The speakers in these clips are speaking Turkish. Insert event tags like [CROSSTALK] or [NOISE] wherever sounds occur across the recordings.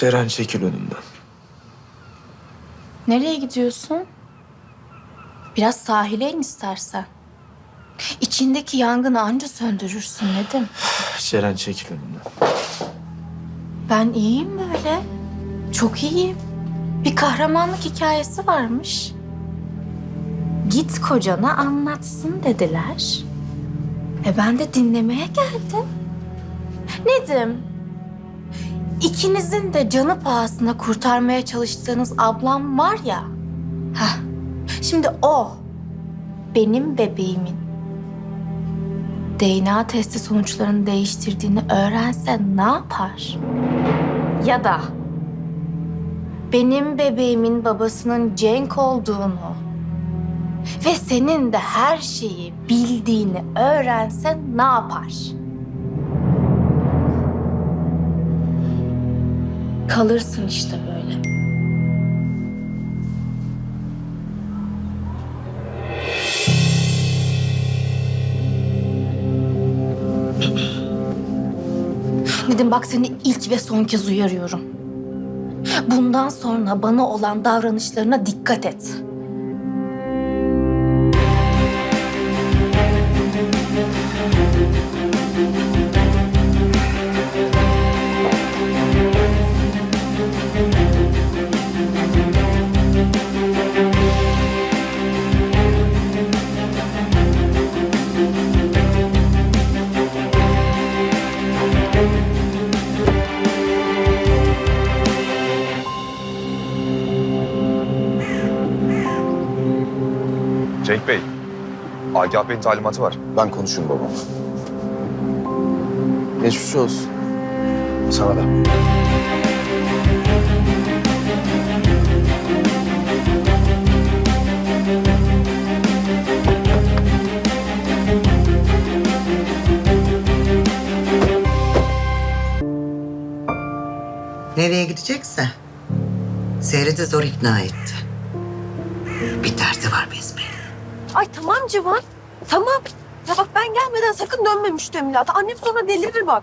Ceren çekil önümden. Nereye gidiyorsun? Biraz sahile in istersen. İçindeki yangını anca söndürürsün Nedim. Ceren çekil önümden. Ben iyiyim böyle. Çok iyiyim. Bir kahramanlık hikayesi varmış. Git kocana anlatsın dediler. E ben de dinlemeye geldim. Nedim, ikinizin de canı pahasına kurtarmaya çalıştığınız ablam var ya. Heh, şimdi o benim bebeğimin DNA testi sonuçlarını değiştirdiğini öğrense ne yapar? Ya da benim bebeğimin babasının Cenk olduğunu ve senin de her şeyi bildiğini öğrense ne yapar? Kalırsın işte böyle. Nedim bak seni ilk ve son kez uyarıyorum. Bundan sonra bana olan davranışlarına dikkat et. Cenk Bey, Agah Bey'in talimatı var. Ben konuşurum babamla. Geçmiş olsun. Sana da. Nereye gidecekse Seher'i de zor ikna etti. Besbelli. Ay tamam Civan. Tamam. Ya bak ben gelmeden sakın dönme müştemilata. Annem sonra delirir bak.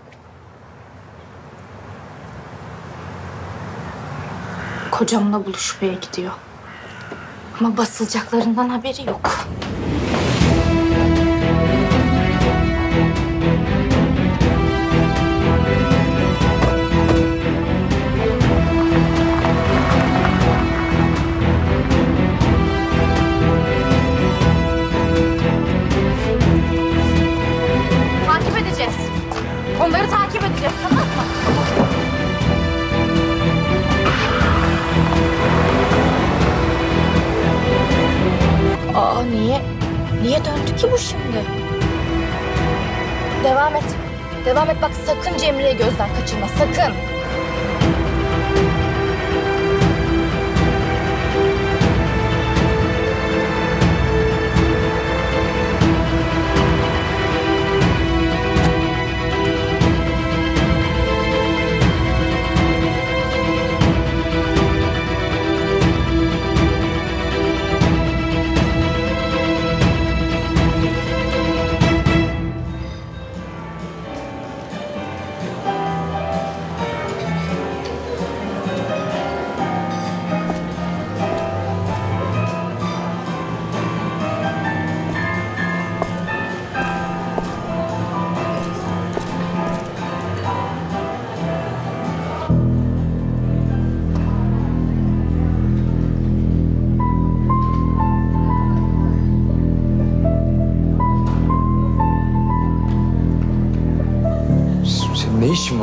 Kocamla buluşmaya gidiyor. Ama basılacaklarından haberi yok. Edeceğiz tamam mı? Aa niye? Niye döndü ki bu şimdi? Devam et. Devam et bak sakın Cemre'yi gözden kaçırma sakın.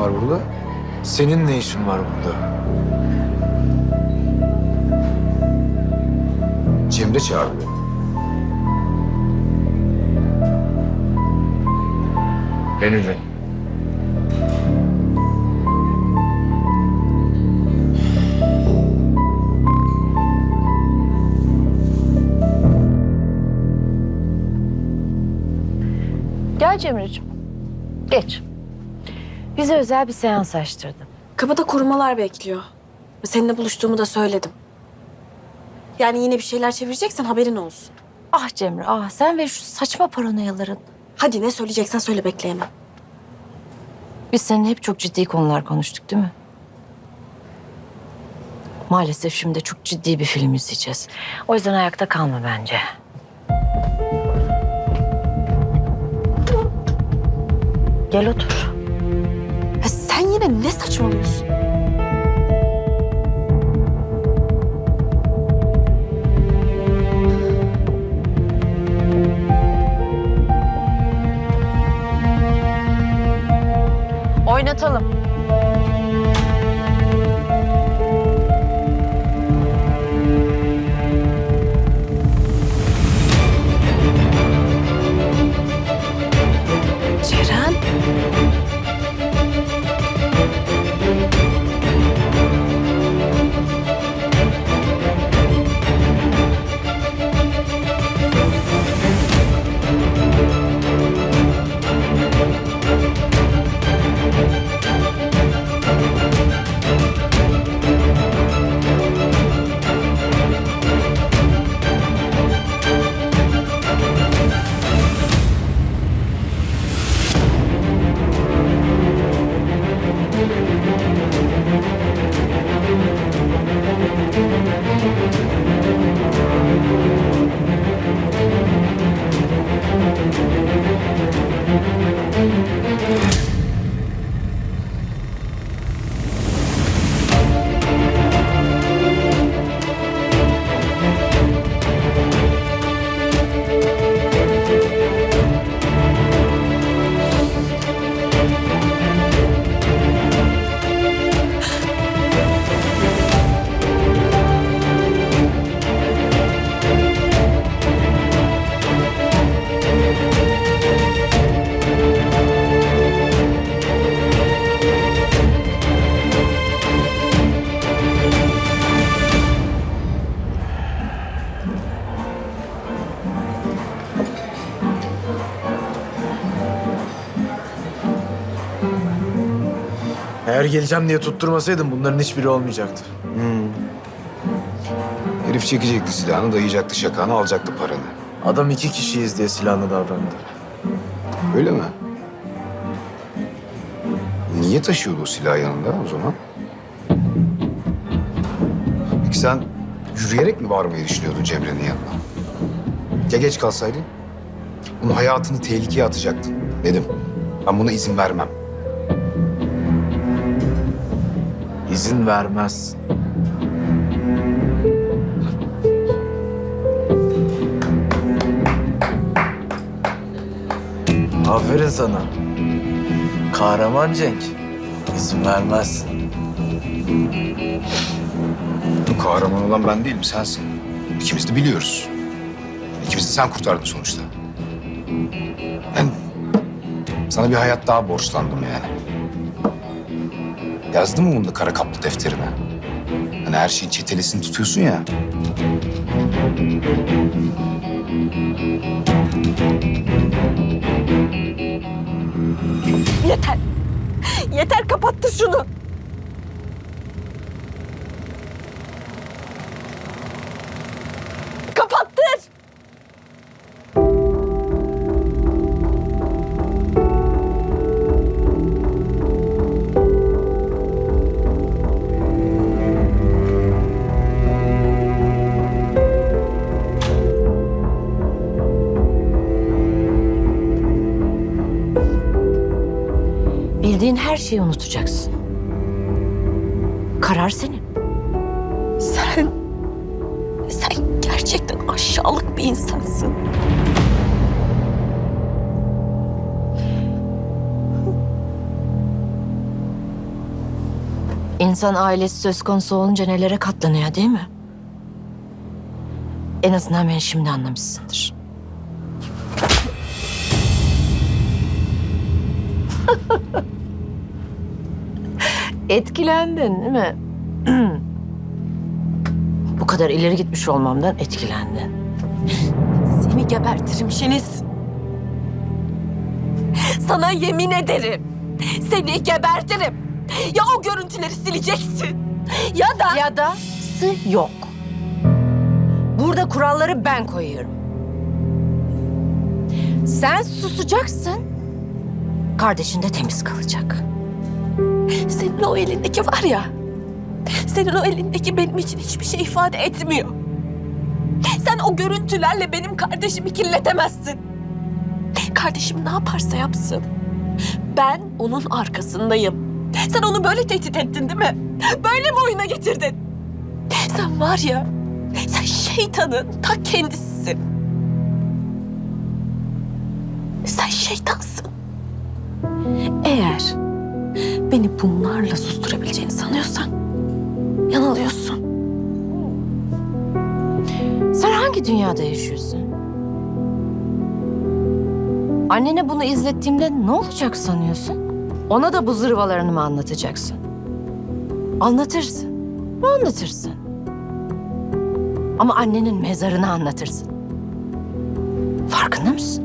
Var burada? Senin ne işin var burada? Cemre çağırdı beni. Beni de. Gel Cemre'ciğim. Geç. Bize özel bir seans açtırdım. Kapıda korumalar bekliyor. Seninle buluştuğumu da söyledim. Yani yine bir şeyler çevireceksen haberin olsun. Ah Cemre, ah sen ve şu saçma paranoyaların. Hadi ne söyleyeceksen söyle bekleyemem. Biz seninle hep çok ciddi konular konuştuk değil mi? Maalesef şimdi çok ciddi bir film izleyeceğiz. O yüzden ayakta kalma bence. Gel otur. Yine ne saçmalıyorsun? Oynatalım. Eğer geleceğim diye tutturmasaydın bunların hiçbiri olmayacaktı. Herif çekecekti silahını, dayayacaktı şakanı, alacaktı paranı. Adam iki kişiyiz diye silahlı davrandı. Öyle mi? Niye taşıyordu o silahı yanında o zaman? Peki sen yürüyerek mi varmayı düşünüyordun Cemre'nin yanına? Ya geç kalsaydın? Onun hayatını tehlikeye atacaktın. Dedim. Ben buna izin vermem. İzin vermez. Aferin sana. Kahraman Cenk. İzin vermez. Bu kahraman olan ben değilim, sensin. İkimiz de biliyoruz. İkimiz de sen kurtardın sonuçta. Ben sana bir hayat daha borçlandım yani. Yazdın mı bunu da kara kaplı defterine? Hani her şeyin çetelesini tutuyorsun ya. Yeter. Yeter kapattır şunu. Şeyi unutacaksın. Karar senin. Sen... Sen gerçekten aşağılık bir insansın. İnsan ailesi söz konusu olunca nelere katlanıyor değil mi? En azından beni şimdi anlamışsındır. Etkilendin değil mi? [CLEARS THROAT] Bu kadar ileri gitmiş olmamdan etkilendin. Seni gebertirim Şeniz. Sana yemin ederim. Seni gebertirim. Ya o görüntüleri sileceksin. Ya da... Ya da sı yok. Burada kuralları ben koyuyorum. Sen susacaksın. Kardeşin de temiz kalacak. Senin o elindeki var ya. Senin o elindeki benim için hiçbir şey ifade etmiyor. Sen o görüntülerle benim kardeşimi kirletemezsin. Kardeşim ne yaparsa yapsın. Ben onun arkasındayım. Sen onu böyle tehdit ettin değil mi? Böyle mi oyuna getirdin? Sen var ya, sen şeytanın ta kendisisin. Sen şeytansın. Beni bunlarla susturabileceğini sanıyorsan yanılıyorsun. Sen hangi dünyada yaşıyorsun? Annene bunu izlettiğimde ne olacak sanıyorsun? Ona da bu zırvalarını mı anlatacaksın? Anlatırsın. Anlatırsın. Ama annenin mezarını anlatırsın. Farkında mısın?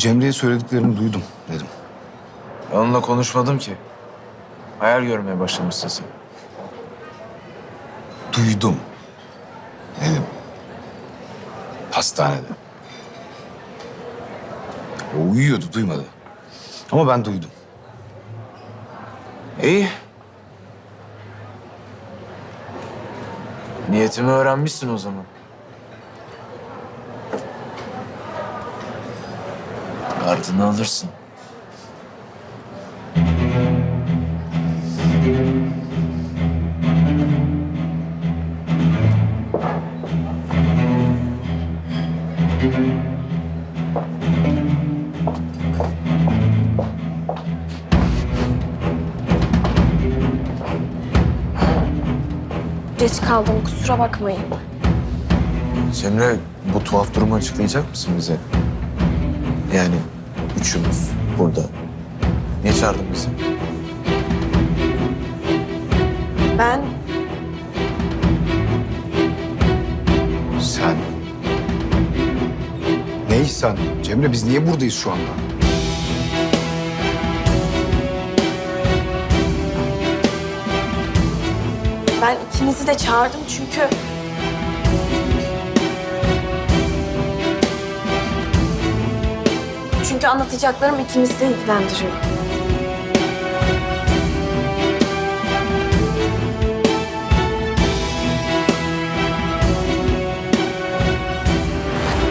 Cemre'ye söylediklerini duydum dedim. Onunla konuşmadım ki. Hayal görmeye başlamışsın sen. Duydum. Dedim. Hastanede. O uyuyordu, duymadı. Ama ben duydum. İyi. Niyetimi öğrenmişsin o zaman. Ardını alırsın. Geç kaldım kusura bakmayın. Cemre bu tuhaf durumu açıklayacak mısın bize? Yani üçümüz burada. Niye çağırdın bizi? Ben Sen... Neysen? Cemre biz niye buradayız şu anda? ben ikinizi de çağırdım çünkü Çünkü anlatacaklarım ikinizi de ilgilendiriyor.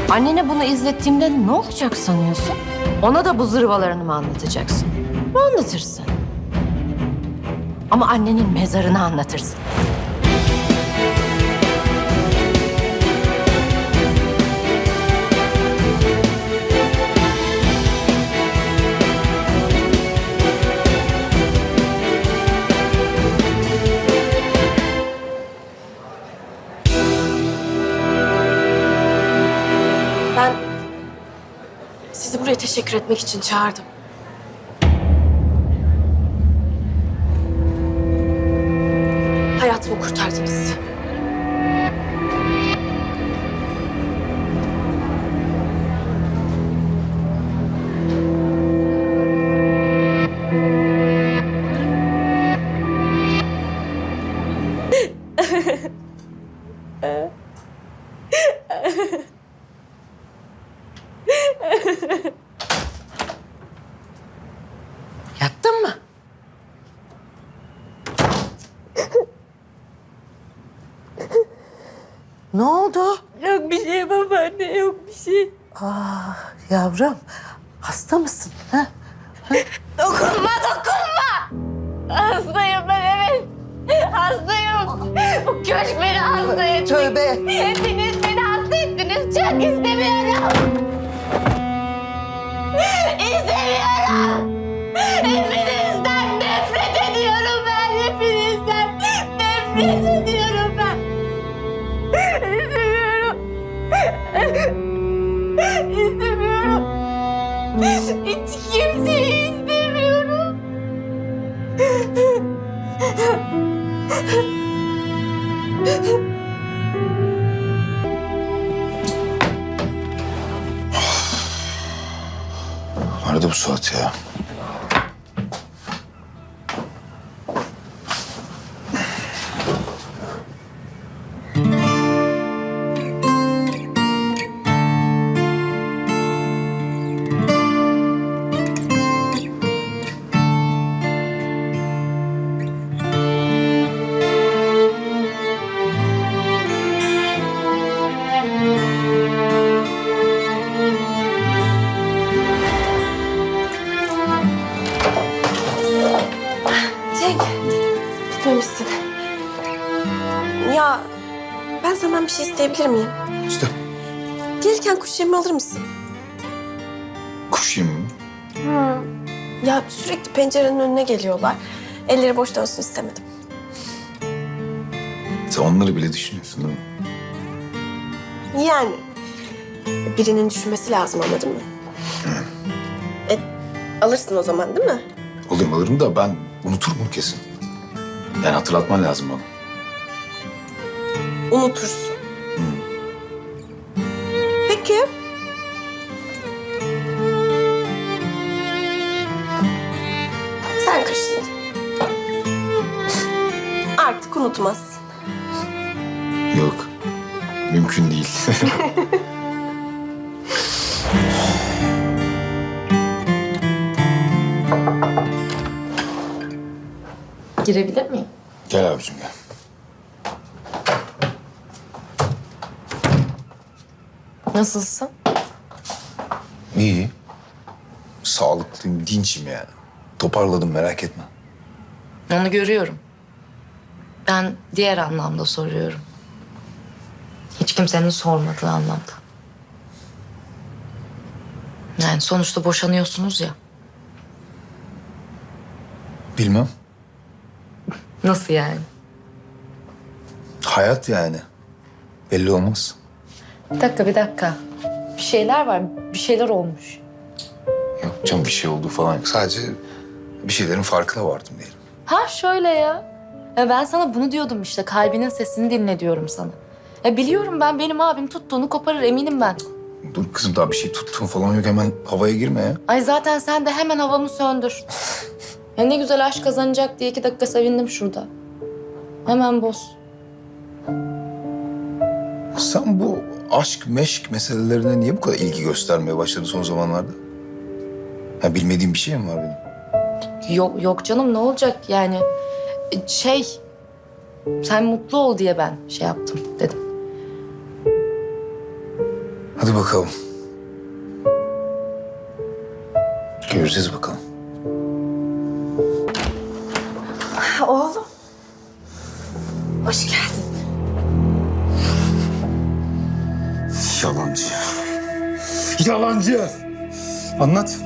Annene bunu izlettiğimde ne olacak sanıyorsun? Ona da bu zırvalarını mı anlatacaksın? Anlatırsın. Ama annenin mezarını anlatırsın. Teşekkür etmek için çağırdım. İstemiyorum. Hepinizden nefret ediyorum ben. Hepinizden nefret ediyorum ben. İstemiyorum. İstemiyorum. Hiç kimseyi istemiyorum. Bu saat ya? İsteyebilir miyim? İşte Gelirken kuş yemi alır mısın? kuş yemi mi? Ya sürekli pencerenin önüne geliyorlar. Elleri boş dönsün istemedim. Sen onları bile düşünüyorsun değil mi? Yani birinin düşünmesi lazım anladın mı? E, alırsın o zaman değil mi? Alırım alırım da ben unuturum bunu kesin. Yani hatırlatman lazım bana. Unutursun. Unutmazsın. Yok. Mümkün değil. [LAUGHS] Girebilir miyim? gel abicim gel. Nasılsın? İyi. Sağlıklıyım, dinçim yani. Toparladım merak etme. Onu görüyorum. Ben diğer anlamda soruyorum. Hiç kimsenin sormadığı anlamda. Yani sonuçta boşanıyorsunuz ya. Bilmem. Nasıl yani? Hayat yani. Belli olmaz. Bir dakika, bir dakika. Bir şeyler var, bir şeyler olmuş. Yok canım bir şey olduğu falan yok. Sadece bir şeylerin farkına vardım diyelim. Ha şöyle ya. Ya. Ben sana bunu diyordum işte, kalbinin sesini dinle diyorum sana. Ya biliyorum ben benim abim tuttuğunu koparır eminim ben. Dur kızım daha bir şey tuttuğun falan yok hemen havaya girme ya. Ay zaten sen de hemen havamı söndür. ya ne güzel aşk kazanacak diye iki dakika sevindim şurada. Hemen boz. Sen bu aşk meşk meselelerine niye bu kadar ilgi göstermeye başladın son zamanlarda? Ha bilmediğim bir şey mi var benim? Yok, yok canım ne olacak yani. Şey, sen mutlu ol diye ben şey yaptım dedim. Hadi bakalım. Göreceğiz bakalım. Oğlum. Hoş geldin. Yalancı. Yalancı. Anlat.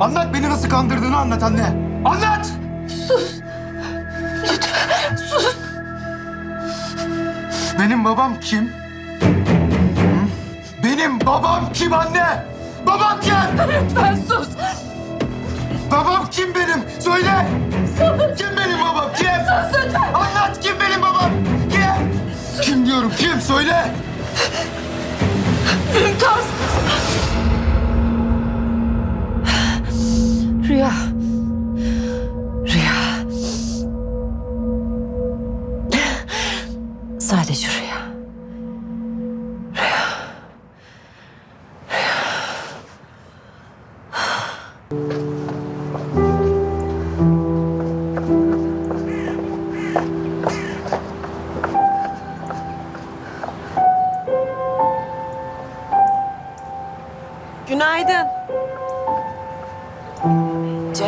Anlat beni nasıl kandırdığını anlat anne. Anlat. Benim babam kim? Hı? Benim babam kim anne? Babam kim? Lütfen sus. Babam kim benim? Söyle. Kim benim babam? Kim? Sus lütfen. Anlat kim benim babam? Kim? Kim diyorum? Kim? Söyle. Mümtaz. Rüya. Rüya. Sadece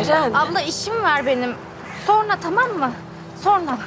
Ceren. Abla işim var benim. Sonra tamam mı? Sonra.